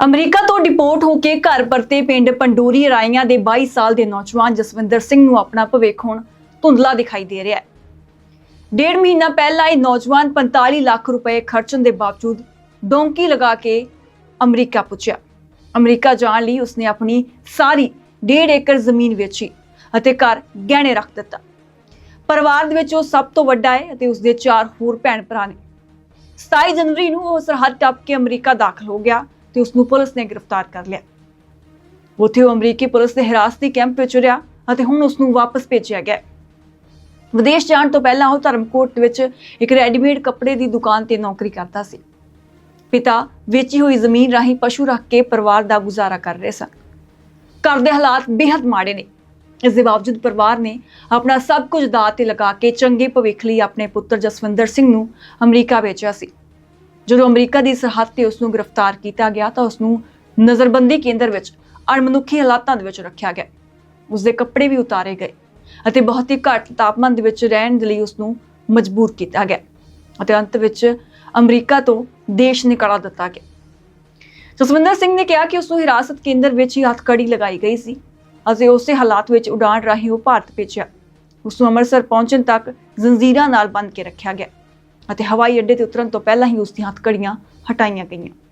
America ਤੋਂ deport ਹੋ ਕੇ ਘਰ ਪਰਤੇ ਪਿੰਡ ਪੰਡੂਰੀ ਰਾਈਆਂ ਦੇ 22 ਸਾਲ ਦੇ ਨੌਜਵਾਨ ਜਸਵਿੰਦਰ ਸਿੰਘ ਨੂੰ ਆਪਣਾ ਭਵਿੱਖ ਹੁਣ ਧੁੰਦਲਾ ਦਿਖਾਈ ਦੇ ਰਿਹਾ ਹੈ। ਡੇਢ ਮਹੀਨਾ ਪਹਿਲਾਂ ਇਹ ਨੌਜਵਾਨ 45 ਲੱਖ ਰੁਪਏ ਖਰਚਣ ਦੇ ਬਾਵਜੂਦ ਡੋਂਕੀ ਲਗਾ ਕੇ ਅਮਰੀਕਾ ਪੁੱਜਿਆ। ਅਮਰੀਕਾ ਜਾਣ ਲਈ ਉਸਨੇ ਆਪਣੀ ਸਾਰੀ ਡੇਢ ਏਕੜ ਜ਼ਮੀਨ ਵੇਚੀ ਅਤੇ ਘਰ ਗਹਿਣੇ ਰੱਖ ਦਿੱਤਾ। ਪਰਿਵਾਰ ਦੇ ਵਿੱਚ ਉਹ ਸਭ ਤੋਂ ਵੱਡਾ ਹੈ ਅਤੇ ਉਸਦੇ ਚਾਰ ਹੋਰ ਭੈਣ ਭਰਾ ਨੇ। 27 ਜਨਵਰੀ ਨੂੰ ਉਹ ਸਰਹੱਦ ਟੱਪ ਕੇ ਅਮਰੀਕਾ ਦਾਖਲ ਹੋ ਗਿਆ ਤੇ ਉਸ ਨੂੰ ਪੁਲਿਸ ਨੇ ਗ੍ਰਿਫਤਾਰ ਕਰ ਲਿਆ। ਉੱਥੇ ਉਹ ਅਮਰੀਕੀ ਪੁਲਿਸ ਦੇ ਹਿਰਾਸਤੀ ਕੈਂਪ ਵਿੱਚ ਰਿਹਾ ਅਤੇ ਹੁਣ ਉਸ ਨੂੰ ਵਾਪਸ ਭੇਜਿਆ ਗਿਆ ਵਿਦੇਸ਼ ਜਾਣ ਤੋਂ ਪਹਿਲਾਂ ਉਹ ਧਰਮਕੋਟ ਵਿੱਚ ਇੱਕ ਰੈਡੀਮੇਡ ਕੱਪੜੇ ਦੀ ਦੁਕਾਨ ਤੇ ਨੌਕਰੀ ਕਰਦਾ ਸੀ। ਪਿਤਾ ਵੇਚੀ ਹੋਈ ਜ਼ਮੀਨ ਰਾਹੀਂ ਪਸ਼ੂ ਰੱਖ ਕੇ ਪਰਿਵਾਰ ਦਾ ਗੁਜ਼ਾਰਾ ਕਰ ਰਹੇ ਸਨ। ਘਰ ਦੇ ਹਾਲਾਤ ਬੇहद ਮਾੜੇ ਨੇ। ਇਸ ਦੇ ਬਾਵਜੂਦ ਪਰਿਵਾਰ ਨੇ ਆਪਣਾ ਸਭ ਕੁਝ ਦਾਅ ਤੇ ਲਗਾ ਕੇ ਚੰਗੇ ਭਵਿੱਖ ਲਈ ਆਪਣੇ ਪੁੱਤਰ ਜਸਵਿੰਦਰ ਸਿੰਘ ਨੂੰ ਅਮਰੀਕਾ ਭੇਜਿਆ ਸੀ। ਜਦੋਂ ਅਮਰੀਕਾ ਦੀ ਸਰਹੱਦ ਤੇ ਉਸ ਨੂੰ ਗ੍ਰਿਫਤਾਰ ਕੀਤਾ ਗਿਆ ਤਾਂ ਉਸ ਨੂੰ ਨਜ਼ਰਬੰਦੀ ਕੇਂਦਰ ਵਿੱਚ ਅਣਮਨੁੱਖੀ ਹਾਲਾਤਾਂ ਦੇ ਵਿੱਚ ਰੱਖਿਆ ਗਿਆ। ਉਸ ਦੇ ਕੱਪੜੇ ਵੀ ਉਤਾਰੇ ਗਏ ਅਤੇ ਬਹੁਤ ਹੀ ਘੱਟ ਤਾਪਮਾਨ ਦੇ ਵਿੱਚ ਰਹਿਣ ਦੇ ਲਈ ਉਸ ਨੂੰ ਮਜਬੂਰ ਕੀਤਾ ਗਿਆ ਅਤੇ ਅੰਤ ਵਿੱਚ ਅਮਰੀਕਾ ਤੋਂ ਦੇਸ਼ ਨਿਕਾਲਾ ਦਿੱਤਾ ਗਿਆ। ਜਸਵਿੰਦਰ ਸਿੰਘ ਨੇ ਕਿਹਾ ਕਿ ਉਸ ਨੂੰ ਹਿਰਾਸਤ ਕੇਂਦਰ ਵਿੱਚ ਹੀ ਹੱਥਕੜੀ ਲਗਾਈ ਗਈ ਸੀ ਅਤੇ ਉਸੇ ਹਾਲਾਤ ਵਿੱਚ ਉਡਾਣ ਰਾਹੀਂ ਉਹ ਭਾਰਤ ਭੇਜਿਆ। ਉਸ ਨੂੰ ਅੰਮ੍ਰਿਤਸਰ ਪਹੁੰਚਣ ਤੱਕ ਜ਼ੰਜੀਰਾਂ ਨਾਲ ਬੰਨ੍ਹ ਕੇ ਰੱਖਿਆ ਗਿਆ। ਅਤੇ ਹਵਾਈ ਅੱਡੇ ਤੇ ਉਤਰਨ ਤੋਂ ਪਹਿਲਾਂ ਹੀ ਉਸ ਦੀਆਂ ਹੱਥਕੜੀਆਂ ਹਟਾਈਆਂ ਗਈਆਂ।